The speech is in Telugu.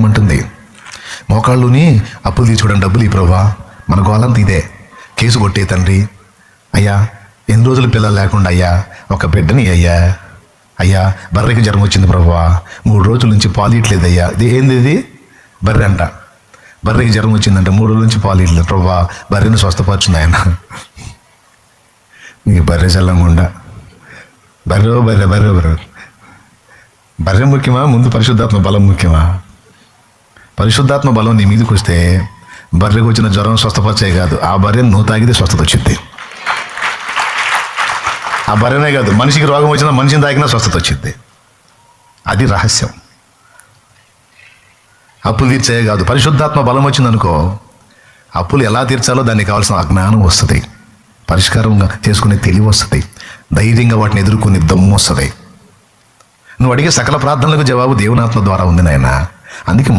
ఏమంటుంది? మోకాళ్ళుని అప్పులు తీర్చుకోవడం డబ్బులు ఈ ప్రభా. మన గోలంత ఇదే. కేసు కొట్టే తండ్రి. అయ్యా ఎన్ని రోజులు పిల్లలు లేకుండా అయ్యా ఒక బిడ్డని అయ్యా. అయ్యా బర్రెకి జ్వరం వచ్చింది ప్రభా. మూడు రోజుల నుంచి పాలు ఇట్లేదు అయ్యా. ఇది ఏంది ఇది? బర్రె అంట. బర్రెకి జ్వరం వచ్చిందంటే మూడు రోజుల నుంచి పాలు ఇట్లేదు ప్రభువా బర్రెని స్వస్థపరచుంది ఆయన నీకు బర్రె చల్లంగుండా బర్రె బర్రె బర్రె బర్రె. బర్రె ముఖ్యమా? ముందు పరిశుద్ధాత్మ బలం ముఖ్యమా? పరిశుద్ధాత్మ బలం నీ మీదకి వస్తే బర్రెకు వచ్చిన జ్వరం స్వస్థపరిచే కాదు. ఆ బర్రెని నువ్వు తాగితే స్వస్థత వచ్చింది. ఆ బర్రెనే కాదు మనిషికి రోగం వచ్చినా మనిషిని తాగినా స్వస్థత వచ్చింది. అది రహస్యం. అప్పులు తీర్చే కాదు. పరిశుద్ధాత్మ బలం వచ్చిందనుకో అప్పులు ఎలా తీర్చాలో దానికి కావాల్సిన అజ్ఞానం వస్తుంది. పరిష్కారంగా చేసుకునే తెలివి వస్తుంది. ధైర్యంగా వాటిని ఎదుర్కొనే దమ్ము వస్తుంది. నువ్వు అడిగే సకల ప్రార్థనలకు జవాబు దేవునాత్మ ద్వారా ఉంది నాయన. అందుకే